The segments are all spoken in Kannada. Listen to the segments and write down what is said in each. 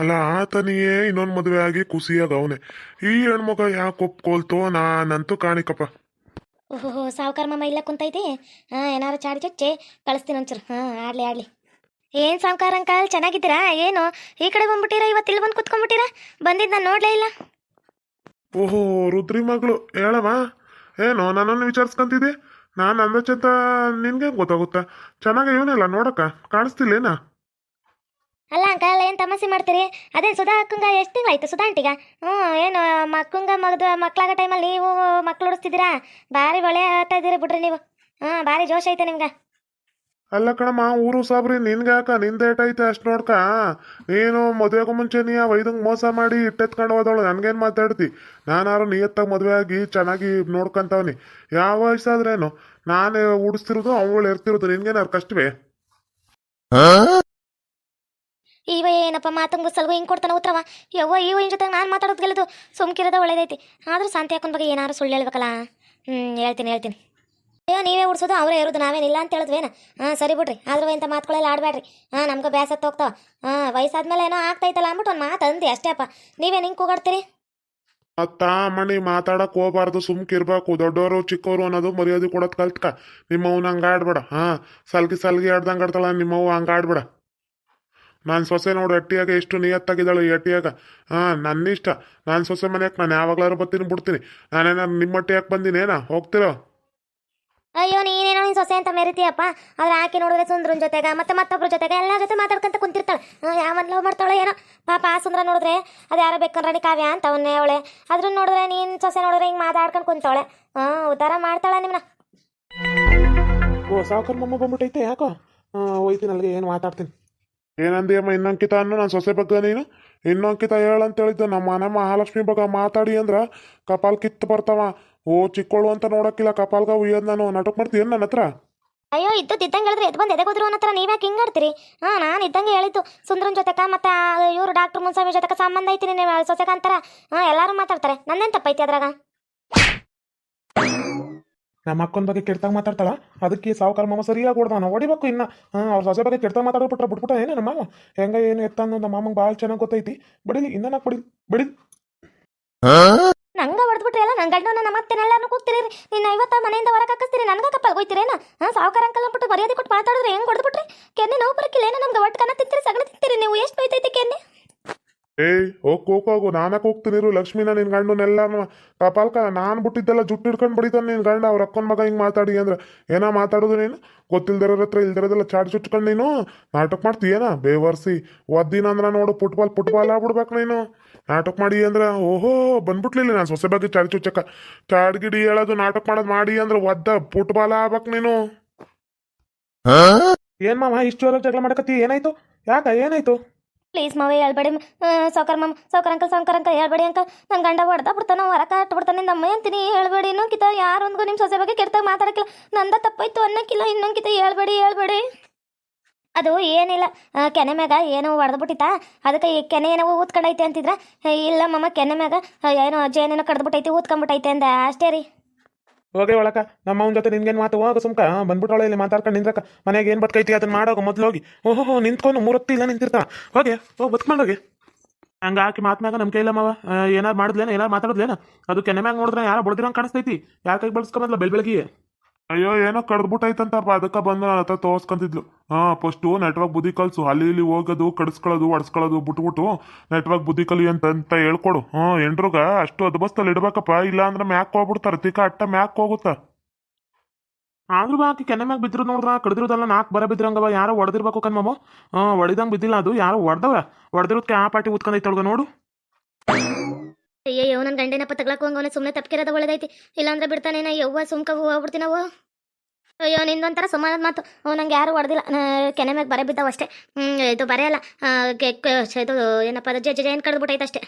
ಅಲ್ಲ ಆತನಿಯೇ ಇನ್ನೊಂದು ಮದುವೆ ಆಗಿ ಖುಷಿಯಾಗ ಅವನೇ ಈ ಹೆಣ್ಮಗ ಯಾಕೆ ಒಪ್ಕೊಳ್ತೋ ನಾನಂತೂ ಕಾಣಿಕಪ್ಪ. ಓಹೋ ಸಾವುಕಾರ ಮಾಮ ಇಲ್ಲ ಕುಂತೈತಿ ಹಾ ಏನಾರು ಚಾಡಿ ಚಚ್ಚೆ ಕಳಿಸ್ತೀನಿ ಒಂಚೂರು. ಹಾ ಆಡ್ಲಿ ಆಡ್ಲಿ ಏನು ಸಾವುಕಾರ ಅಂಕಲ್ ಚೆನ್ನಾಗಿದ್ದೀರಾ? ಏನು? ಈ ಕಡೆ ಬಂದ್ಬಿಟ್ಟಿರಾ? ಇವತ್ತು ಇಲ್ಲಿ ಬಂದು ಕುತ್ಕೊಂಡ್ಬಿಟ್ಟಿರಾ? ಬಂದಿದ್ದು ನಾನು ನೋಡಲೇ ಇಲ್ಲ. ಓಹೋ ರುದ್ರಿ ಮಗಳು ಹೇಳವಾ ಏನು ನನ್ನನ್ನು ವಿಚಾರಿಸ್ಕೊಂತಿದ್ದೆ ನಾನು ಅಂದಚಂತ ನಿನ್ಗೆ ಗೊತ್ತಾಗುತ್ತಾ? ಚೆನ್ನಾಗಿ ಇವನಿಲ್ಲ ನೋಡಕ್ಕ, ಕಾಣಿಸ್ತಿಲ್ಲೇನ? ಅಲ್ಲ ಅಂಕಲ್, ಏನು ತಮಾಸೆ ಮಾಡ್ತೀರಿ? ಅದೇ ಸುಧಾ ಅಕ್ಕಂಗ ಎಷ್ಟು ತಿಂಗಳಾಯ್ತು? ಸುಧಾ ಆಂಟಿಗ? ಹ್ಞೂ ಏನು ಮಕ್ಕಂಗ ಮಗದ ಮಕ್ಳಾಗ ಟೈಮಲ್ಲಿ ನೀವು ಮಕ್ಳು ಉಡಿಸ್ತಿದ್ದೀರಾ ಭಾರಿ ಒಳ್ಳೆ ಆಗ್ತಾ ಇದ್ದೀರಿ ಬಿಡ್ರಿ ನೀವು. ಹಾಂ ಭಾರಿ ಜೋಶ್ ಐತೆ ನಿಮ್ಗೆ. ಅಲ್ಲ ಕಣಮ್ಮ, ಊರು ಸಾಬ್ರಿ ನಿನ್ಗೆ ಯಾಕ? ನಿಂದ ಏಟೈತೆ ಅಷ್ಟು ನೋಡ್ಕ? ನೀನು ಮದುವೆಗೂ ಮುಂಚೆ ನೀ ಆ ವೈದಂಗ್ ಮೋಸ ಮಾಡಿ ಇಟ್ಟೆತ್ಕೊಂಡು ಹೋದವಳು, ನನ್ಗೇನು ಮಾತಾಡ್ತಿ? ನಾನಾರು ನಿಯತ್ತಾಗಿ ಮದುವೆ ಆಗಿ ಚೆನ್ನಾಗಿ ನೋಡ್ಕೊಂತವ್ನಿ. ಯಾವ ವಯಸ್ಸಾದ್ರೇನು? ನಾನೇ ಉಡಿಸ್ತಿರೋದು, ಅವಳು ಇರ್ತಿರೋದು, ನಿನ್ಗೇನಾರು ಕಷ್ಟವೇ? ಇವ ಏನಪ್ಪ ಮಾತಂಗು ಸಲ್ಗು ಹಿಂಗೆ ಕೊಡ್ತಾನೆ ಉತ್ತರವ ಯವ್ವ, ಇವ ಇನ್ ಜೊತೆ ನಾನು ಮಾತಾಡೋದು ಗೆಲ್ಲದು, ಸುಮ್ಕಿರೋದ ಒಳ್ಳೇದೈತಿ. ಆದ್ರೂ ಶಾಂತಿ ಹಾಕೊಂಡ್ ಬಗ್ಗೆ ಏನಾರು ಸುಳ್ಳು ಹೇಳ್ಬೇಕಲ್ಲ? ಹ್ಞೂ ಹೇಳ್ತೀನಿ ಹೇಳ್ತೀನಿ. ಅಯ್ಯೋ, ನೀವೇ ಉಡ್ಸೋದು, ಅವರೇ ಇರೋದು ನಾವೇನಿಲ್ಲ ಅಂತ ಹೇಳಿದ್ವೇನ? ಹಾಂ, ಸರಿ ಬಿಡ್ರಿ. ಆದ್ರೂ ಇಂಥ ಮಾತುಗಳೆಲ್ಲ ಆಡಬೇಡ್ರಿ. ಹಾಂ, ನಮ್ಗೆ ಬ್ಯಾಸತ್ತು ಹೋಗ್ತಾವ. ಹಾಂ, ವಯಸ್ಸಾದ್ಮೇಲೆ ಏನೋ ಆಗ್ತೈತಲ್ಲ ಅಂದ್ಬಿಟ್ಟು ಒಂದು ಮಾತು ಅಂದಿ ಅಷ್ಟೇ ಅಪ್ಪ. ನೀವೇನು ಹಿಂಗೆ ಕೂಗಾಡ್ತೀರಿ? ಅತ್ತ ಮಣಿ ಮಾತಾಡಕ್ ಹೋಗ್ಬಾರ್ದು, ಸುಮ್ಕಿರ್ಬೇಕು. ದೊಡ್ಡವರು ಚಿಕ್ಕವರು ಅನ್ನೋದು ಮರ್ಯಾದೆ ಕೊಡೋದ್ ಕಲ್ತ್ಕ ನಿಮ್ಮವ್ನ ಹಂಗ ಆಡ್ಬೇಡ. ಹಾ, ಸಲ್ಗಿ ಸಲ್ಗಿ ಆಡ್ದಂಗ ಆಡ್ತಾಳ ನಿಮ್ಮವ್ವ ಹಂಗ ಆಡ್ಬೇಡ. ನಾನು ಸೊಸೆ ನೋಡು, ಎಟ್ಟಿಯಾಗ ಎಷ್ಟು ನಿಯತ್ತಾಗಿದ್ದಾಳು ಎಟ್ಟಿಯಾಗ. ಹಾ, ನನ್ನಿಷ್ಟ. ನಾನು ಸೊಸೆ ಮನೆಯಾಗ, ನಾನು ಯಾವಾಗ್ಲಾರು ಬರ್ತೀನಿ, ಬಿಡ್ತೀನಿ. ನಾನೇನಾರು ನಿಮ್ಮ ಯಾಕೆ ಬಂದಿನೇನಾ? ಹೋಗ್ತಿರೋ? ಅಯ್ಯೋ ನೀನೇನೋ ನೀನು ಸೊಸೆ ಅಂತ ಮೆರಿತೀಯಪ್ಪ. ಆದ್ರೆ ಆಕೆ ನೋಡಿದ್ರೆ ಸುಂದ್ರನ ಜೊತೆಗ ಮತ್ತೆ ಮತ್ತೊಬ್ಬರ ಜೊತೆಗೆ ಎಲ್ಲ ಜೊತೆ ಮಾತಾಡ್ಕೊಂತ ಕುಂತಿರ್ತಾಳೆ. ಯಾವನ್ ಲವ್ ಮಾಡ್ತಾಳೆ ಏನೋ. ಪಾಪ ಆ ಸುಂದ್ರ ನೋಡಿದ್ರೆ ಅದು ಯಾರೋ ಬೇಕಂದ್ರೆ ಕಾವ್ಯ ಅಂತ ಅವನ್ನೇ ಅವಳೆ. ಅದ್ರ ನೋಡಿದ್ರೆ ನೀನು ಸೊಸೆ ನೋಡಿದ್ರೆ ಹಿಂಗೆ ಮಾತಾಡ್ಕೊಂಡು ಕುಂತಾಳೆ ಹಾಂ ಉದ್ಧಾರ ಮಾಡ್ತಾಳೆ ನಿಮ್ಮನ್ನ ಓ ಸಾವುಕಾರ ಮಮ್ಮ ಬಂದ್ಬಿಟ್ಟೈತೆ ಯಾಕೋ? ಹೋಯ್ತೀನಿ ಅಲ್ಲಿಗೆ ಏನು ಮಾತಾಡ್ತೀನಿ. ಏನಂದಿಯಮ್ಮ ಇನ್ನೊಂಕಿತ ಅನ್ನು ನಾನು ಸೊಸೆ ಬಗ್ಗೆ ನೀನು? ಇನ್ನೊಂಕಿತ ಹೇಳಂತ ಹೇಳಿದ್ದೆ ನಮ್ಮ ಮನೆ ಮಹಾಲಕ್ಷ್ಮಿ ಬಗ್ಗೆ ಮಾತಾಡಿ ಅಂದ್ರ ಕಪಾಲ್ ಕಿತ್ತು ಬರ್ತಾವ. ಓ ಚಿಕ್ಕೋಳು ಅಂತ ನೋಡಕ್ಕಿಲ್ಲ ಕಪಾಲ್ಗ ಉಯ್ಯೋದು ನಾನು. ನಾಟಕ ಮಾಡ್ತೀನಿ ನನ್ನ ಹತ್ರ ಅಯ್ಯೋ ಇದ್ದು ಇದ್ದಂಗೆ ಹೇಳಿದ್ರೆ ಎದ್ದು ಬಂದು ಎದೆಗೋದ್ರು ಅನ್ನೋ ಥರ ನೀವ್ಯಾಕೆ ಹಿಂಗ್ ಆಡ್ತೀರಿ? ಹಾ ನಾನು ಇದ್ದಂಗೆ ಹೇಳಿದ್ದು. ಸುಂದ್ರನ್ ಜೊತೆಕ ಮತ್ತೆ ಇವರು ಡಾಕ್ಟರ್ ಮುನ್ಸ್ವಾಮಿ ಜೊತೆಕ ಸಂಬಂಧ ಐತಿ ನೀವು ಸೊಸೆಗ ಅಂತಾರ. ಹಾಂ ಎಲ್ಲರೂ ಮಾತಾಡ್ತಾರೆ. ನಂದೇನು ತಪ್ಪೈತಿ ಅದ್ರಾಗ? ನಮ್ಮ ಅಕ್ಕನ ಬಗ್ಗೆ ಕೆಡ್ತಾಗ ಮಾತಾಡ್ತಾಳ? ಅದಕ್ಕೆ ಸಾವುಕಾರ ಮಾಮ ಸರಿಯಾಗಿ ನಾವು ಹೊಡಿಬೇಕು ಇನ್ನ. ಹಾಂ ಅವ್ರ ಸೊಸೆ ಬಗ್ಗೆ ಕೆಡ್ತಾಗ ಮಾತಾಡ್ಬಿಟ್ರೆ ಬಿಟ್ಬಿಟ್ಟ ಏನೇ ನಮ್ಮ ಮಾಮ? ಹೆಂಗ ಏನು ಎತ್ತ ಅನ್ನೋ ನಮ್ಮ ಮಾಮಂಗೆ ಭಾಳ ಚೆನ್ನಾಗಿ ಗೊತ್ತೈತಿ. ಬಡಿಲಿ ಇನ್ನ ನಾಲ್ಕು ಬಿಡಿ ಬಡಿಲಿ. ನಂಗೆ ಹೊಡೆದ್ಬಿಟ್ರಿ ಎಲ್ಲ ನನ್ನ ಗಂಡನ ನಮ್ಮ ಎಲ್ಲಾನು ಕೂಗ್ತೀರಿ. ನಿನ್ನ ಐವತ್ತ ಮನೆಯಿಂದ ಹೊರಗೆ ಹಾಕಿಸ್ತೀರಿ, ನನಗೆ ಕಪ್ಪಲ್ ಹೋಯ್ತಿರೇನ? ಹಾಂ ಸಾವುಕಾರ ಅಂಕಲ್ ಅಂದ್ಬಿಟ್ಟು ಮರ್ಯಾದೆ ಕೊಟ್ಟು ಮಾತಾಡಿದ್ರೆ ಹೆಂಗೆ ಹೊಡೆದ್ಬಿಟ್ರಿ? ಕೆನ್ನೆ ನೋವು ಬರಕ್ಕಿಲ್ಲ, ಏನೋ ನಮ್ಗೆ ಒಟ್ಟು ಕನ್ನ ತಿಂತೀರಿ, ಸಗಣ ತಿಂತೀರಿ, ನೀವು ಎಷ್ಟು ನೋಯ್ತೈತಿ ಕೆನ್ನೆ? ಏಯ್ ಹೋಗ್ ಹೋಗ್ ಹೋಗು. ನಾನಕ್ಕೆ ಹೋಗ್ತೀನಿ ಲಕ್ಷ್ಮಿನ ನಿನ್ ಗಂಡನೆಲ್ಲ ಕಪಾಲ್ಕ ನಾನು ಬಿಟ್ಟಿದ್ದೆಲ್ಲ ಜುಟ್ಟು ಹಿಡ್ಕೊಂಡು ಬಡಿತಾನೆ ನಿನ್ ಗಂಡ. ಅವ್ರ ಅಕ್ಕನ ಮಗ ಹಿಂಗೆ ಮಾತಾಡಿ ಅಂದ್ರೆ. ಏನೋ ಮಾತಾಡೋದು ನೀನು? ಗೊತ್ತಿಲ್ದಿರೋರ ಹತ್ರ ಇಲ್ದಿರೋದೆಲ್ಲ ಚಾಡಿ ಚುಚ್ಕೊಂಡು ನೀನು? ನಾಟಕ ಮಾಡ್ತೀಯೇನ ಬೇವರ್ಸಿ. ಒದ್ದಿನ ಅಂದ್ರೆ ನೋಡು ಫುಟ್ಬಾಲ್ ಫುಟ್ಬಾಲ್ ಆಗ್ಬಿಡ್ಬೇಕು ನೀನು. ನಾಟಕ ಮಾಡಿ ಅಂದ್ರೆ ಓಹೋ ಬಂದ್ಬಿಟ್ಲಿಲ್ಲ ನಾನು ಸೊಸೆ ಬಗ್ಗೆ ಚಾಡಿ ಚುಚ್ಚಕ್ಕ ಚಾಡ್ಗಿಡಿ ಹೇಳೋದು ನಾಟಕ ಮಾಡೋದು ಮಾಡಿ ಅಂದ್ರೆ ಒದ್ದ ಫುಟ್ಬಾಲ್ ಆಗ್ಬೇಕು ನೀನು. ಏನ್ ಮಾಮ ಇಷ್ಟು ಜಗಳ ಮಾಡಕತ್ತಿ? ಏನಾಯ್ತು? ಯಾಕ ಏನಾಯ್ತು? ಪ್ಲೀಸ್ ಮಾವ, ಹೇಳ್ಬೇಡಿ. ಸೌಕರ್ ಮಾಮ ಸೌಕರ್ ಅಂಕಲ್ ಸೌಕರ್ ಅಂಕಲ್, ಹೇಳ್ಬೇಡಿ ಅಂಕಲ್. ನನ್ನ ಗಂಡ ಹೊಡೆದ ಬಿಡ್ತಾನ, ಹೊರ ಕಟ್ ಬಿಡ್ತಾನೆ ನಿಮ್ಮ ಅಂತೀನಿ, ಹೇಳ್ಬೇಡಿ. ಇನ್ನೊಂದು ಯಾರೊಂದ್ಗೂ ನಿಮ್ಮ ಸೊಸೆ ಬಗ್ಗೆ ಕೆಡ್ತಾಗ ಮಾತಾಡಕ್ಕಿಲ್ಲ. ನಂದ ತಪ್ಪಾಯ್ತು ಅನ್ನಕ್ಕಿಲ್ಲ ಇನ್ನೊಂದು ಕಿತ ಹೇಳ್ಬೇಡಿ ಹೇಳ್ಬೇಡಿ. ಅದು ಏನಿಲ್ಲ. ಕೆನೆ ಮ್ಯಾಗ ಏನೋ ಹೊಡೆದ್ಬಿಟ್ಟಿತ್ತ ಅದಕ್ಕೆ ಈ ಕೆನೆ ಏನೋ ಊದ್ಕೊಂಡೈತೆ ಅಂತಿದ್ರ? ಇಲ್ಲ ಮಮ್ಮ ಕೆನೆ ಮ್ಯಾಗ ಏನೋ ಜೇನೇನೋ ಕಡ್ದ್ಬಿಟ್ಟೈತಿ ಊದ್ಕೊಂಡ್ಬಿಟ್ಟೈತೆ ಅಂದ. ಅಷ್ಟೇ ರೀ. ಹೋಗಿ ಒಳಕ. ನಮ್ಮ ಅವನ ಜೊತೆ ನಿನ್ಗೇನು ಮಾತು? ಹೋಗ ಸುಮ್ಕ. ಬಂದ್ಬಿಟ್ಟವಳೆ ಇಲ್ಲಿ ಮಾತಾಡ್ಕೊಂಡು ನಿಂದ್ರಕ. ಮನೆಗೆ ಏನು ಬದುಕೈತಿ ಅದನ್ನ ಮಾಡೋಗ ಮೊದ್ಲು ಹೋಗಿ. ಓಹೋ ನಿಂತ್ಕೊಂಡು ಮೂರೊತ್ತಿ ಇಲ್ಲ ನಿಂತಿರ್ತಾ? ಹೋಗಿ. ಹೋಗಿ ಬದುಕೊಂಡೋಗಿ ಹಂಗ. ಆಕಿ ಮಾತ್ನಾಗ ನಮ್ಮ ಕೈಲ್ಲ ಮಾವ. ಏನಾರು ಮಾಡಿದ್ಲೇನ? ಏನಾರು ಮಾತಾಡಿದ್ಲೇನ? ಅದು ಕೆನೆ ಮ್ಯಾಗ ನೋಡಿದ್ರೆ ಯಾರು ಬಡ್ದಿರಂಗೆ ಕಾಣಿಸ್ತೈತಿ. ಯಾರ ಕೈ ಬಳಸ್ಕೊಂಬಲ್ಲ ಬೆಳ್ ಬೆಳಗ್ಗೆ ಅಯ್ಯೋ ಏನೋ ಕಡ್ದ್ಬಿಟ್ಟೈತಂತಪ್ಪ ಅದಕ್ಕೆ ಬಂದು ನನ್ನ ಹತ್ರ ತೋರ್ಸ್ಕೊಂತಿದ್ಲು. ಹಾ ಫಸ್ಟು ನೆಟ್ವರ್ಕ್ ಬುದ್ಧಿ ಕಲ್ಸು. ಅಲ್ಲಿ ಇಲ್ಲಿ ಹೋಗೋದು ಕಡಿಸ್ಕೊಳ್ಳೋದು ಒಡ್ಸ್ಕೊಳ್ಳೋದು ಬಿಟ್ಬಿಟ್ಟು ನೆಟ್ವರ್ಕ್ ಬುದ್ಧಿ ಕಲಿ ಅಂತ ಅಂತ ಹೇಳ್ಕೊಡು. ಹ್ಞೂ ಎಂಡ್ರುಗ ಅಷ್ಟು ಅದ್ಬಸ್ತಲ್ಲಿ ಇಡ್ಬೇಕಪ್ಪ. ಇಲ್ಲ ಅಂದ್ರೆ ಮ್ಯಾಕ್ ಹೋಗ್ಬಿಡ್ತಾರೆ. ತಿಕ್ಕ ಅಟ್ಟ ಮ್ಯಾಕ್ ಹೋಗುತ್ತಾ. ಆದ್ರೂ ಬಾಕಿ ಕೆನೆ ಮ್ಯಾಗ ಬಿದ್ರು ನೋಡ್ರ. ಕಡಿದಿರೋದಲ್ಲ ನಾಲ್ಕು ಬರ ಬಿದ್ರಂಗವ ಯಾರೋ ಹೊಡೆದಿರ್ಬೇಕು ಮಾಮ. ಹಾಂ ಹೊಡಿದಂಗೆ ಬಿದ್ದಿಲ್ಲ ಅದು. ಯಾರೋ ಹೊಡೆದವ ಹೊಡೆದಿರೋದಕ್ಕೆ ಆ ಪಾಟಿ ಉತ್ಕೊಂಡೈತೆ ನೋಡು. ಅಯ್ಯಯ್ಯೋ ನನ್ನ ಗಂಡೇನಪ್ಪ ತಗ್ಲಕ್ ಹೋಗವನೆ ಸುಮ್ಮನೆ ತಪ್ಪಿರೋದ ಒಳ್ಳೇದೈತಿ. ಇಲ್ಲಾಂದ್ರೆ ಬಿಡ್ತಾನೇನ? ಯವ್ವ ಸುಮ್ಕ ಹೋಗ್ಬಿಡ್ತೀನವು ಅಯ್ಯೋ ನಿಂದೊಂಥರ ಸುಮಾರು ಮಾತು. ನಂಗೆ ಯಾರು ಹೊಡೆದಿಲ್ಲ. ಕೆನೆ ಮ್ಯಾಗೆ ಬರೆ ಬಿದ್ದಾವ ಅಷ್ಟೇ. ಇದು ಬರೆಯಲ್ಲ ಇದು ಏನಪ್ಪ ಅದು? ಜೆ ಏನು ಕಡ್ದ್ಬಿಟ್ಟೈತೆ ಅಷ್ಟೇ.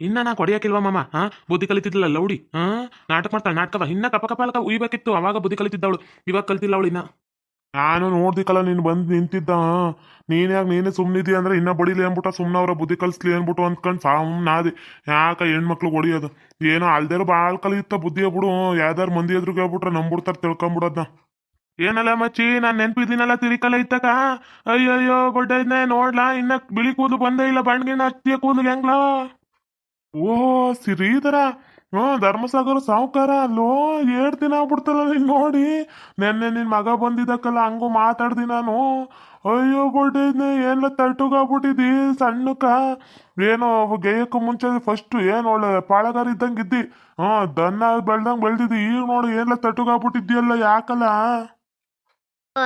ಇನ್ನ ನಾ ಕೊಡಿಯಾಕಿಲ್ವಾ ಮಾಮ? ಹಾ ಬುದ್ಧಿ ಕಲಿತಿದ್ಲಲ್ಲ ಲೌಡಿ? ಹಾ ನಾಟಕ ಮಾಡ್ತಾಳೆ, ನಾಟಕವ. ಇನ್ನ ಕಪ ಕಪಾಲಕ ಉಯ್ಬೇಕಿತ್ತು. ಅವಾಗ ಬುದ್ಧಿ ಕಲಿತಿದ್ದವಳು. ಇವಾಗ ಕಲ್ತಿಲ್ಲ ಅವಳು ಇನ್ನ. ನಾನು ನೋಡ್ದಿಕ್ಕಲ್ಲ ನೀನು ಬಂದು ನಿಂತಿದ್ದ. ನೀನು ಯಾಕೆ ನೀನೇ ಸುಮ್ಮನಿದ್ದೀಯ ಅಂದ್ರೆ ಇನ್ನ ಬಡಿಲಿ ಅಂದ್ಬಿಟ್ಟು ಸುಮ್ಮನೆ ಅವರ ಬುದ್ಧಿ ಕಲಿಸ್ಲಿ ಅಂದ್ಬಿಟ್ಟು ಅಂದ್ಕೊಂಡು ಸಾಮ್ನಾದಿ. ಯಾಕ ಹೆಣ್ಮಕ್ಳು ಹೊಡಿಯೋದು? ಏನೋ ಅಲ್ದೇರು ಭಾಳ ಕಲಿಯುತ್ತ ಬುದ್ಧಿ ಬಿಡು ಯಾವ್ದಾರು ಮಂದಿ ಎದುರು ಕೇಳ್ಬಿಟ್ರೆ ನಂಬಿಡ್ತಾರೆ ತಿಳ್ಕೊಂಬಿಡೋದ್ನ. ಏನಲ್ಲ ಮಚ್ಚಿ, ನಾನು ನೆನ್ಪಿದ್ದೀನಲ್ಲ ತಿರಿಕಲ್ಲ ಇತ್ತಕ? ಅಯ್ಯಯ್ಯೋ ಬಡ್ಡೈದ್ನೆ ನೋಡ್ಲಾ, ಇನ್ನ ಬಿಳಿ ಕೂದಲು ಬಂದೇ ಇಲ್ಲ ಬಣ್ಣಗಿನ ಹತ್ತಿಯ ಕೂದಲು ಹೆಂಗ್ಲಾ? ಓ ಶ್ರೀಧರ! ಹ್ಞೂ, ಧರ್ಮಸಾಗರ ಸಾವುಕಾರ, ಅಲ್ಲೋ, ಏಳು ದಿನ ಆಗ್ಬಿಡ್ತಲ್ಲ ನೀನ್ ನೋಡಿ. ನೆನ್ನೆ ನಿನ್ನ ಮಗ ಬಂದಿದ್ದಕ್ಕಲ್ಲ, ಹಂಗು ಮಾತಾಡ್ದಿ ನಾನು. ಅಯ್ಯೋ, ಬಡ್ಡೈದ್ನೆ, ಏನ್ಲ ತಟ್ಟುಗಾಗ್ಬಿಟ್ಟಿದ್ದಿ ಸಣ್ಣಕ್ಕ. ಏನೋ ಗೇಯಕ್ಕೂ ಮುಂಚೆ ಫಸ್ಟು ಏನು ಒಳ್ಳೆ ಪಾಳಗಾರ ಇದ್ದಂಗೆ ಇದ್ದಿ. ಹ್ಞೂ, ದನ್ನ ಬೆಳ್ದಂಗೆ ಬೆಳ್ದಿದ್ದಿ. ಈಗ ನೋಡು, ಏನ್ಲ ತಟ್ಟುಗಾಗ್ಬಿಟ್ಟಿದ್ಯಲ್ಲ, ಯಾಕಲ್ಲ?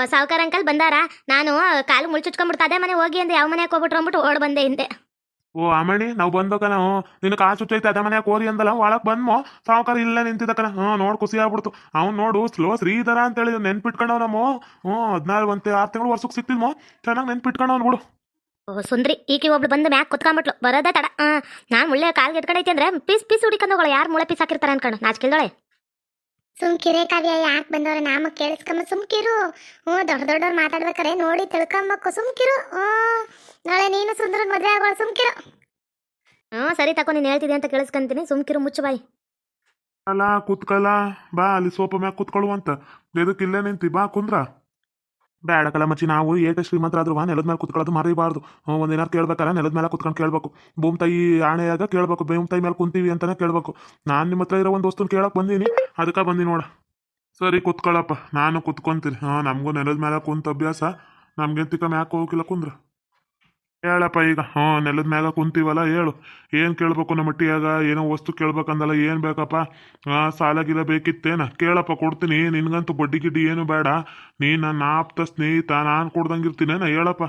ಸಾವುಕಾರ ಅಂಕಲ್ ಬಂದಾರ? ನಾನು, ಕಾಲು ಮುಳ್ಚುಚ್ಕೊಂಡ್ಬಿಡ್ತಾ ಅದೇ ಮನೆ ಹೋಗಿ ಅಂದ್ರೆ ಯಾವ ಮನೆಗೆ ಹೋಗ್ಬಿಟ್ರು ಅಂದ್ಬಿಟ್ಟು ಓಡ್ ಬಂದೆ ಹಿಂದೆ. ಓ ಅಮ್ಮಣಿ ನಾವು ಬಂದಕ ನಾವು. ನಿನ್ನ ಕಾಸು ಸುಚ್ಚೈತೆ ಅದ ಮನ್ಯಾಗ ಕೋರಿ ಅಂದಲ್ಲ, ಒಳಗ್ ಬಂದ್ಮೋ. ಸಾವುಕಾರ ಇಲ್ಲ ನಿಂತಿದ್ದಕನ ಹ್ಞೂ, ನೋಡ್ ಖುಷಿ ಆಗ್ಬಿಡ್ತು. ಅವ್ನು ನೋಡು, ಸ್ಲೋ ಶ್ರೀಧರ ಅಂತೇಳಿ ನೆನ್ಪಿಟ್ಕೊಂಡವ್ ನಮ್ಮ. ಹ್ಞೂ ಹದಿನಾರು ಒಂದ್ ಆರು ತಿಂಗಳು ವರ್ಷಕ್ಕೆ ಸಿಕ್ತಿದ್ಮೋ. ಚೆನ್ನಾಗಿ ನೆನ್ಪಿಟ್ಕೊಂಡವ್ನು ಬಿಡು. ಓ, ಸುಂದ್ರಿ, ಈಕೆ ಒಬ್ಳು ಬಂದು ಮ್ಯಾಕ್ ಕುತ್ಕೊಂಡ್ಬಿಟ್ಲು ಬರೋದೇ ತಡ. ನಾನು ಮುಳ್ಳೆ ಕಾಲ್ಗೆ ಎತ್ಕೊಂಡೈತಿ ಅಂದ್ರೆ, ಪೀಸ್ ಪೀಸ್ ಹುಡಿಕೊಂಡು ಹೋಗಳ. ಯಾರು ಮುಳೆ ಪೀಸ್ ಹಾಕಿರ್ತಾರೆ ಅನ್ಕೊಂಡು ನಾಚ್ಕಿಲ್ದೊಳೆ ಸುಮ್ಕಿರೇ ಕಾವ್ಯ ಯಾಕೆ ಬಂದವ್ರ ನಾಮ ಕೇಳಿಸ್ಕೊಂಬ ಸುಮ್ಕಿರು ಹ್ಞೂ ದೊಡ್ಡ ದೊಡ್ಡವ್ರು ಮಾತಾಡ್ಬೇಕಾರೆ ನೋಡಿ ತಿಳ್ಕೊಂಬಕ್ಕು ಸುಮ್ಕಿರು ಹ್ಞೂ ನಾಳೆ ನೀನು ಸುಂದರ ಮದುವೆ ಆಗೋಳು ಸುಮ್ಕಿರು ಹ್ಞೂ ಸರಿ ತಕೋ ನೀನು ಹೇಳ್ತಿದ್ದೆ ಅಂತ ಕೇಳಿಸ್ಕೊಂತೀನಿ. ಸುಮ್ಕಿರು ಮುಚ್ಚು ಬಾಯಿ. ಅಲ್ಲ ಕುತ್ಕಲ್ಲ ಬಾ ಅಲ್ಲಿ ಸೋಪ ಮ್ಯಾಗ ಕುತ್ಕೊಳ್ಳುವಂತ. ಎದಕ್ಕೆ ಇಲ್ಲೇ ನಿಂತಿ ಬಾ ಕುಂದ್ರ. ಬೇಡಕಲ್ಲ ಮಚ್ಚಿ ನಾವು ಏಟ ವಾ, ನೆಲದ ಮೇಲೆ ಕುತ್ಕೊಳ್ಳೋದು ಮರಿಬಾರ್ದು. ಒಂದೇನಾರು ಕೇಳ್ಬೇಕಲ್ಲ ನೆಲದ ಮೇಲೆ ಕುತ್ಕೊಂಡು ಕೇಳಬೇಕು. ಭೂಮ್ ತಾಯಿ ಆಣೆಯಾಗ ಕೇಳಬೇಕು, ಭೂಮ್ ತಾಯಿ ಮೇಲೆ ಕುಂತೀವಿ ಅಂತಾನೆ ಕೇಳಬೇಕು. ನಾನು ನಿಮ್ಮ ಹತ್ರ ಇರೋ ಒಂದು ವಸ್ತುನ ಕೇಳಕ್ ಬಂದೀನಿ, ಅದಕ್ಕೆ ಬಂದಿ ನೋಡ. ಸರಿ ಕುತ್ಕೊಳ್ಳಪ್ಪ ನಾನು ಕುತ್ಕೊಂತೀನಿ. ಹಾಂ, ನಮಗೂ ನೆಲದ ಮೇಲೆ ಕುಂತ ಅಭ್ಯಾಸ. ನಮ್ಗೆಂತಿಕ ಮ್ಯಾಕ್ ಹೋಗಿಲ್ಲ ಕುಂದ್ರ. ಹೇಳಪ್ಪ ಈಗ. ಹ್ಞೂ, ನೆಲದ ಮ್ಯಾಗ ಕುಂತೀವಲ್ಲ, ಹೇಳು. ಏನು ಕೇಳ್ಬೇಕು ನಮ್ಮ ಮಟ್ಟಿಯಾಗ ಏನೋ ವಸ್ತು ಕೇಳ್ಬೇಕಂದಲ್ಲ, ಏನು ಬೇಕಪ್ಪ? ಹಾಂ ಸಾಲ ಗಿಲ ಬೇಕಿತ್ತೇನ? ಕೇಳಪ್ಪ, ಕೊಡ್ತೀನಿ. ನಿನ್ಗಂತೂ ಬಡ್ಡಿ ಗಿಡ್ಡಿ ಏನು ಬೇಡ. ನೀ ನನ್ನ ಆಪ್ತ ಸ್ನೇಹಿತ, ನಾನು ಕೊಡ್ದಂಗಿರ್ತೀನೇನ? ಹೇಳಪ್ಪ.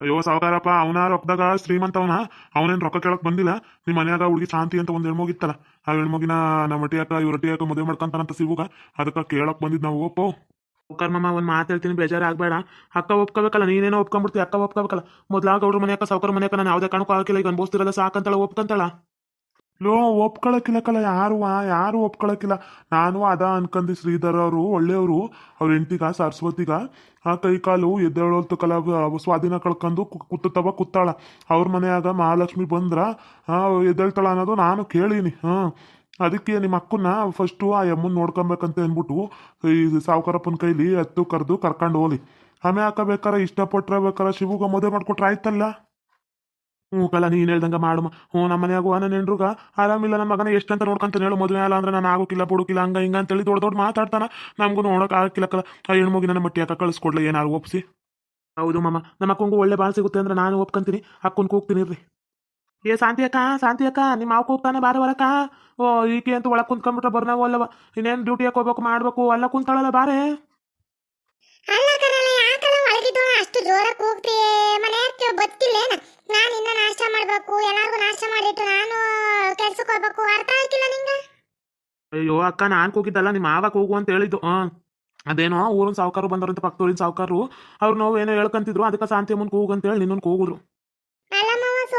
ಅಯ್ಯೋ, ಸಾವುಕಾರಪ್ಪ ಅವನ ರೊಕ್ಕದಾಗ ಶ್ರೀಮಂತ ಅವನ ಅವನೇನು ರೊಕ್ಕ ಕೇಳಕ್ಕೆ ಬಂದಿಲ್ಲ? ನಿಮ್ಮ ಮನ್ಯಾಗ ಹುಡುಗಿ ಶಾಂತಿ ಅಂತ ಒಂದು ಹೆಣ್ಮಗಿತ್ತಲ್ಲ, ಆ ಹೆಣ್ಮಗಿನ ನಮ್ಮ ಮಟ್ಟಿಯಾಕ ಇವ್ರ ಮದುವೆ ಮಾಡ್ಕೊಂತಾನಂತ ಸಿಗುಗ ಅದಕ್ಕೆ ಕೇಳಕ್ ಬಂದಿದ್ ನಾವು ಓಪೋ ಮಾಮ ಒಂದು ಮಾತು ಹೇಳ್ತೀನಿ, ಬೇಜಾರಾಗಬೇಡ. ಅಕ್ಕ ಒಪ್ಕೋಬೇಕಲ್ಲ, ನೀನೇನೋ ಒಪ್ಕೊಂಡ್ಬಿಡ್ತಿ, ಅಕ್ಕ ಒಪ್ಕೋಬೇಕಲ್ಲ. ಮೊದ್ಲಾಗ ಅವ್ರ ಮನೆಯಕ್ಕ ಸೌಕರ್ ಮನೆಯಕ್ಕ ನಾನು ಯಾವುದೇ ಕಾರಣಕ್ಕೂ ಹಾಕಿಲ್ಲ ಈಗ ಅನ್ಬೋಸ್ತಿರಲ್ಲ ಸಾಕಂತಾಳ, ಒಪ್ಕಂತಳ? ಲೋ, ಒಪ್ಕೊಳಕ್ಕಿಲ್ಲಕ್ಕಲ್ಲ, ಯಾರು ಯಾರು ಒಪ್ಕೊಳಕ್ಕಿಲ್ಲ. ನಾನು ಅದ ಅನ್ಕಂದಿ ಶ್ರೀಧರ್ ಅವರು, ಒಳ್ಳೆಯವರು, ಅವ್ರ ಹೆಂಡತಿಗ, ಸರಸ್ವತಿಗ. ಆ ಕೈ ಕಾಲು ಎದ್ದೇಳೋಲ್ತು ಕಲ ಸ್ವಾಧೀನ ಕಳ್ಕೊಂಡು ಕುತ್ತವ ಕುತ್ತಾಳ ಅವ್ರ ಮನೆಯಾಗ ಮಹಾಲಕ್ಷ್ಮಿ ಬಂದ್ರ ಎದ್ದೇಳ್ತಾಳ ಅನ್ನೋದು ನಾನು ಕೇಳೀನಿ ಹಾಂ ಅದಕ್ಕೆ ನಿಮ್ಮ ಅಕ್ಕನ್ನ ಫಸ್ಟು ಆ ಯಮ್ಮನ್ ನೋಡ್ಕೊಬೇಕಂತ ಅಂದ್ಬಿಟ್ಟು ಈ ಸಾವುಕಾರಪ್ಪನ ಕೈಲಿ ಎತ್ತು, ಕರೆದು ಕರ್ಕೊಂಡು ಹೋಗ್ಲಿ. ಆಮೇಲೆ ಹಾಕಬೇಕಾರ ಇಷ್ಟಪಟ್ರೆ ಬೇಕಾರ ಶಿವಗ ಮದುವೆ ಮಾಡ್ಕೊಟ್ರೆ ಆಯ್ತಲ್ಲ? ಹ್ಞೂ ಕಲ್ಲ, ನೀನು ಹೇಳ್ದಂಗೆ ಮಾಡುಮ ಹ್ಞೂ, ನಮ್ಮ ಮನ್ಯಾಗ ನನ್ನ ನೆಂಡ್ರುಗ ಆರಾಮಿಲ್ಲ, ನಮ್ಮ ಮಗನ ಎಷ್ಟಂತ ನೋಡ್ಕೊಂತಾನೆ ಹೇಳು, ಮದುವೆ ಅಲ್ಲ ಅಂದ್ರೆ ನಾನು ಆಗೋಕಿಲ್ಲ, ಬುಡುಕಿಲ್ಲ, ಹಂಗ ಹಿಂಗ ಅಂತೇಳಿ ದೊಡ್ಡ ದೊಡ್ಡ ಮಾತಾಡ್ತಾನ. ನಮಗೂ ನೋಡೋಕೆ ಆಗಿಲ್ಲ ಕಲ ಆ ಹೆಣ್ಮಗಿ ನನ್ನ ಮಟ್ಟಿ ಹಾಕ ಕಳಿಸ್ಕೊಡ್ಲಿ ಏನಾರು ಒಪ್ಸಿ. ಹೌದು ಮಮ್ಮ ನಮ್ಮ ಅಕ್ಕಂಗೂ ಒಳ್ಳೆ ಬಾಳ್ ಸಿಗುತ್ತೆ ಅಂದ್ರೆ ನಾನು ಒಪ್ಕೊಂತೀನಿ. ಅಕ್ಕನ್ ಕೂಗ್ತೀನಿ, ಇರ್ರಿ. ಏ ಶಾಂತಿ ಅಕ್ಕ ಶಾಂತಿ ಅಕ್ಕ ನಿಮ್ಮ ಮಾವು ಕೂಗ್ತಾನೆ ಬಾರ ಬರಕ್ಕ ಓ ಈಕೆ ಅಂತ ಒಳಗೆ ಕುಂತ್ಕೊಂಡ್ಬಿಟ್ರೆ ಬರ್ನಾವು ಅಲ್ಲವ. ಇನ್ನೇನು ಡ್ಯೂಟಿ ಹೋಗ್ಬೇಕು ಮಾಡ್ಬೇಕು ಅಲ್ಲ ಕುಂತಾಳಲ್ಲ ಬಾರೆ. ಅಲ್ಲ ಕರಲ್ಲ ಯಾಕಲ್ಲ ಒಳಗಿದ್ದೋಳ ಅಷ್ಟು ಜೋರಾಗಿ ಹೋಗ್ತೀಯೇ ಮನೆಯಕ್ಕೆ ಬತ್ತಿಲ್ಲೇನ? ನಾನು ಇನ್ನ ನಾಷ್ಟ ಮಾಡಬೇಕು ಎಲ್ಲಾರ್ಗು ನಾಷ್ಟ ಮಾಡಿಟ್ಟು ನಾನು ಕೆಲ್ಸಕ್ಕೆ ಹೋಗ್ಬೇಕು. ಅರ್ಥ ಆಯ್ತಿಲ್ಲ ನಿಂಗೆ? ಅಯ್ಯೋ ಅಕ್ಕ ನಾನು ಕೂಗಿದ್ದಲ್ಲ ನಿಮ್ಮ ಮಾವ ಹೋಗು ಅಂತ ಹೇಳಿದ್ದು. ಹಾಂ ಅದೇನೋ ಊರಿನ ಸಾವುಕಾರು ಪಕ್ಕ ಪಕ್ಕದೂರಿನ ಸಾವುಕಾರು. ಅವ್ರು ನಾವು ಏನೋ ಹೇಳ್ಕಂತಿದ್ರು ಅದಕ್ಕೆ ಶಾಂತಿ ಅಮ್ಮನ್ ಕೂಗು ಅಂತ ಹೇಳಿ ನಿನ್ನ ಅಲ್ಲ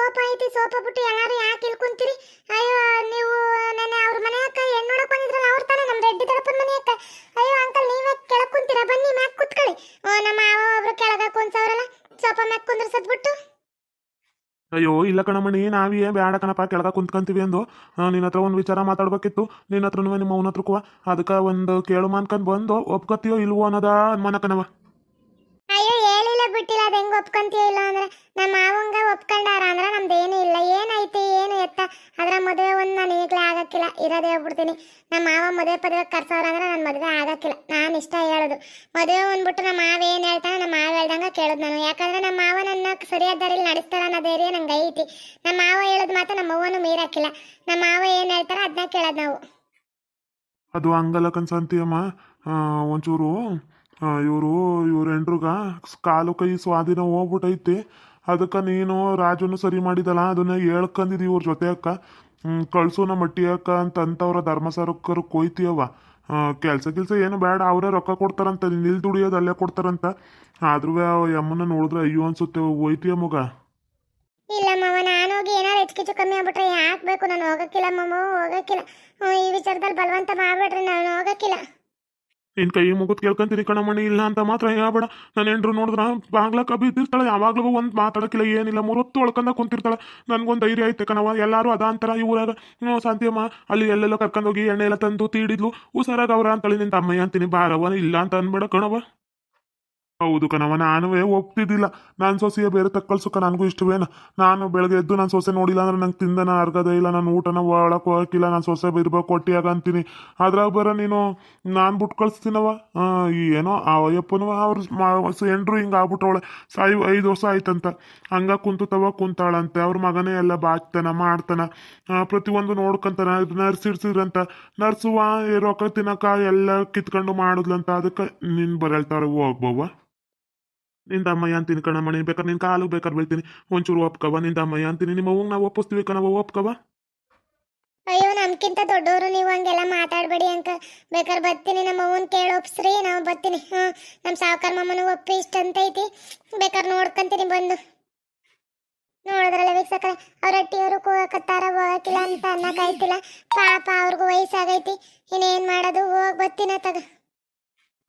ಸೋಪ ಐತಿ, ಸೋಪ ಬಿಟ್ಟು ಎಲ್ಲರೂ ಯಾಕೆ ಇಳ್ಕೊಂತೀರಿ? ಕುಂತೀರಿ ಅಯ್ಯೋ, ನೀವು ನೆನ್ನೆ ಅವ್ರ ಮನೆ ಅಕ್ಕ ಹೆಣ್ಣು ನೋಡಕ್ ಬಂದಿದ್ರಲ್ಲ, ಅವ್ರ ತಾನೆ ನಮ್ಮ ರೆಡ್ಡಿ ದಡಪ್ಪನ ಮನೆ ಅಕ್ಕ ಅಯ್ಯೋ, ಅಂಕಲ್, ನೀವೇ ಕೆಳಗೆ ಕುಂತೀರ ಬನ್ನಿ ಮ್ಯಾಕ್ ಕುತ್ಕೊಳ್ಳಿ. ಓ, ನಮ್ಮ ಮಾವ ಒಬ್ರು ಕೆಳಗ ಕುಂತವ್ರಲ್ಲ ಸೋಪ ಮ್ಯಾಕ್ ಕುಂದ್ರಸದ್ಬಿಟ್ಟು ಅಯ್ಯೋ, ಇಲ್ಲ ಕಣಮಣಿ ನಾವೇ ಬೇಡ ಕಣಪ್ಪ, ಕೆಳಗ ಕುಂತ್ಕೊಂತೀವಿ ಅಂದು. ನಿನ್ನ ಹತ್ರ ಒಂದು ವಿಚಾರ ಮಾತಾಡ್ಬೇಕಿತ್ತು. ನಿನ್ನ ಹತ್ರನೂ ನಿಮ್ಮ ಅವನ ಹತ್ರಕ್ಕೂ. ಅದಕ್ಕೆ ಒಂದು ಕೇಳು ಮಾನ್ಕೊಂಡು ಬಂದು ಒಪ್ಕೋತೀಯೋ ಇಲ್ವೋ ಅನ್ನೋದ ಅಯ್ಯೋ ಹೇಳಿಲ್ಲ ಬಿಟ್ಟಿಲ್ಲ ಅದು ಹೆಂಗ್ ಒಪ್ಕೊಂತೀಯ ಇಲ್ಲ ಅಂದ್ರೆ ನಮ್ಮ ಮಾವಂಗ ಒಪ್ಕೊಂಡಾರ ಅಂದ್ರೆ ನಮ್ದೇನು ಇಲ್ಲ. ಏನೈತಿ ಏನು ಎತ್ತ? ಅದರ ಮದುವೆ ಒಂದು ನಾನು ಈಗಲೇ ಆಗಕ್ಕಿಲ್ಲ. ಇರೋದೇ ಹೋಗ್ಬಿಡ್ತೀನಿ ನಮ್ಮ ಮಾವ ಮದುವೆ ಪದುವೆ ಕರ್ಸೋರ ಅಂದ್ರೆ ನನ್ನ ಮದುವೆ ಆಗಕ್ಕಿಲ್ಲ. ನಾನು ಇಷ್ಟ ಹೇಳೋದು. ಮದುವೆ ಅಂದ್ಬಿಟ್ಟು ನಮ್ಮ ಮಾವ ಏನು ಹೇಳ್ತಾನೆ ನಮ್ಮ ಮಾವ ಹೇಳ್ದಂಗೆ ಕೇಳೋದು ನಾನು. ಯಾಕಂದ್ರೆ ನಮ್ಮ ಮಾವ ನನ್ನ ಸರಿಯಾದ ದಾರಿಲಿ ನಡೆಸ್ತಾರ ಅನ್ನೋ ಧೈರ್ಯ ನಂಗೆ ಐತಿ. ನಮ್ಮ ಮಾವ ಹೇಳೋದು ಮಾತ್ರ ನಮ್ಮ ಅವ್ವನು ಮೀರಾಕಿಲ್ಲ ನಮ್ಮ ಮಾವ ಏನು ಹೇಳ್ತಾರ ಅದನ್ನ ಕೇಳೋದು ನಾವು. ಅದು ಹಂಗಲ್ಲ ಕನ್ಸಂತೀಯಮ್ಮ ಒಂಚೂರು ಇವರು, ಇವ್ರ ಕಾಲು ಕೈ ಸ್ವಾಧೀನ ಹೋಗ್ಬಿಟ್ಟೈತಿ ಅದಕ್ಕೆ ನೀನು ರಾಜುನು ಸರಿ ಮಾಡಿದಲ್ಲ, ಅದನ್ನ ಹೇಳ್ಕಂದಿದ್ದೀವಿ ಇವ್ರ ಜೊತೆ ಅಕ್ಕ. ಕಳ್ಸು ನಮ್ಮ ಮಟ್ಟಿ ಅಕ್ಕ ಅಂತ ಅಂತವ್ರ ಧರ್ಮಸರಕ್ಕರು ಕೆಲಸ ಗಿಲ್ಸ ಏನು ಬೇಡ, ಅವರೇ ರೊಕ್ಕ ಕೊಡ್ತಾರಂತ ನಿಲ್ ದುಡಿಯೋದು ಅಲ್ಲೇ ಕೊಡ್ತಾರಂತ. ಆದ್ರೂ ಯಮ್ಮನ ನೋಡಿದ್ರೆ ಅಯ್ಯೋ ಅನ್ಸುತ್ತೆ ಒಯ್ತೀಯ ಮಗ? ಇಲ್ಲ ಮಾವ, ನಾನು ಹೋಗಿ ಏನಾರು ಹೆಚ್ಚು ಕಮ್ಮಿ ಆಗ್ಬಿಟ್ರೆ ಯಾಕೆ ಬೇಕು? ನಾನು ಹೋಗಕ್ಕಿಲ್ಲ ಮಾಮ, ಹೋಗಕ್ಕಿಲ್ಲ. ಈ ವಿಚಾರದಲ್ಲಿ ಬಲವಂತ ಮಾಡ್ಬಿಡ್ರಿ, ನಾನು ಹೋಗಕ್ಕಿಲ್ಲ. ನಿನ್ ಕೈ ಮುಗಿದ್ ಕೇಳ್ಕೊಂತೀನಿ ಕಣಮಣಿ, ಇಲ್ಲ ಅಂತ ಮಾತ್ರ ಹೇಳ್ಬೇಡ ನನ್ನ ಹೆಂಡ್ರು ನೋಡಿದ್ರ ಬಾಗ್ಲಕ್ಕ ಬಿದ್ದಿರ್ತಾಳೆ ಯಾವಾಗ್ಲೂ ಒಂದ್ ಮಾತಾಡಕ್ಕಿಲ್ಲ, ಏನಿಲ್ಲ, ಮೂರೊತ್ತು ಒಳ್ಕೊಂಡ ಕುಂತಿರ್ತಾಳೆ. ನನ್ಗೊಂದ್ ಧೈರ್ಯ ಐತೆ ಕಣವ ಎಲ್ಲಾರು ಅದ ಅಂತಾರ ಈ ಊರಾಗ. ಹ್ಞೂ ಶಾಂತಿಯಮ್ಮ ಅಲ್ಲಿ ಎಲ್ಲೆಲ್ಲೋ ಕರ್ಕೊಂಡೋಗಿ ಎಣ್ಣೆ ಎಲ್ಲ ತಂದು ತೀಡಿದ್ಲು. ಹುಷಾರಾಗ ಅವ್ರ ಅಂತೇಳಿ ನಿನ್ ತಮ್ಮಯ್ಯ ಅಂತೀನಿ ಬಾರವ ಇಲ್ಲ ಅಂತ ಅನ್ಬೇಡ ಕಣವ ಹೌದು ಕಣವ ನಾನು ಒಪ್ತಿದ್ದಿಲ್ಲ. ನಾನು ಸೊಸೆಯ ಬೇರೆ ತಕ್ಕಳ್ಸುಕ ನನಗೂ ಇಷ್ಟವೇನ? ನಾನು ಬೆಳಗ್ಗೆ ಎದ್ದು ನಾನು ಸೊಸೆ ನೋಡಿಲ್ಲ ಅಂದ್ರೆ ನಂಗೆ ತಿಂದನ ಅರ್ಗದ ಇಲ್ಲ, ನಾನು ಊಟನ ಒಳಕ್ಕೆ ಹೋಗಕ್ಕಿಲ್ಲ ನಾನು ಸೊಸೆ ಇರ್ಬೇಕು ಕೊಟ್ಟಿಯಾಗ ಅಂತೀನಿ. ಅದ್ರಾಗ ಬರ ನೀನು, ನಾನು ಬಿಟ್ಟು ಕಳಿಸ್ತೀನವ ಏನೋ ಆ ಅಯ್ಯಪ್ಪನವ ಅವ್ರ ಎಂಡ್ರು ಹಿಂಗೆ ಆಗ್ಬಿಟ್ಟವಳೆ ಸಾಯಿ, ಐದು ವರ್ಷ ಆಯ್ತಂತ. ಹಂಗ ಕುಂತತವ ಕುಂತಾಳಂತೆ. ಅವ್ರ ಮಗನೇ ಎಲ್ಲ ಬಾಕ್ತಾನ, ಮಾಡ್ತಾನ. ಪ್ರತಿಯೊಂದು ನೋಡ್ಕೊಂತಾನ ನರ್ಸ್ ಇಡ್ಸಿದ್ರಂತ ನರ್ಸುವ ರೊಕ್ಕ ತಿನ್ನಕ ಎಲ್ಲ ಕಿತ್ಕೊಂಡು ಮಾಡಿದ್ಲಂತ. ಅದಕ್ಕೆ ನಿನ್ ಬರಳ್ತಾರ ಹೋಗ್ಬೋವ ನಿಂದ ಅಮ್ಮಯ್ಯ ಅಂತೀನಿ ನೀನು ಬೇಕಾದ್ರೆ ನಿನ್ ಕಾಲು ಬೇಕಾದ್ರೆ ಬೀಳ್ತೀನಿ. ಒಂಚೂರು ಒಪ್ಕವ ನಿಂದ ಅಮ್ಮಯ್ಯ ಅಂತೀನಿ ನಿಮ್ಮ ಅವ್ವಂಗ್ ನಾವು ಒಪ್ಪಿಸ್ತೀವಿ ಕಣವ ಒಪ್ಕವ ಅಯ್ಯೋ ನಮ್ಕಿಂತ ದೊಡ್ಡವರು ನೀವು ಹಂಗೆಲ್ಲ ಮಾತಾಡ್ಬೇಡಿ ಅಂಕ. ಬೇಕಾದ್ರೆ ಬರ್ತೀನಿ, ನಮ್ಮ ಅವ್ವನ್ ಕೇಳಿ ಒಪ್ಸ್ರಿ, ನಾವು ಬರ್ತೀನಿ. ಹ್ಞೂ ನಮ್ಮ ಸಾವುಕಾರ ಮಮ್ಮನಿಗೆ ಒಪ್ಪಿ ಇಷ್ಟ ಅಂತ ಐತಿ. ಬೇಕಾದ್ರೆ ನೋಡ್ಕೊಂತೀನಿ, ಬಂದು. ನೋಡಿದ್ರಲ್ಲ ವೀಕ್ಷಕರೆ ಅವ್ರ ಅಟ್ಟಿಯವರು ಕೂಗಕತ್ತಾರ ಹೋಗಕ್ಕಿಲ್ಲ ಅಂತ ಅನ್ನಕಾಯ್ತಿಲ್ಲ ಪಾಪ ಅವ್ರಿಗೂ ವಯಸ್ಸಾಗೈತಿ. ಇನ್ನೇನು ಮಾಡೋದು, ಹೋಗಿ ಬರ್ತೀನ ತಗ.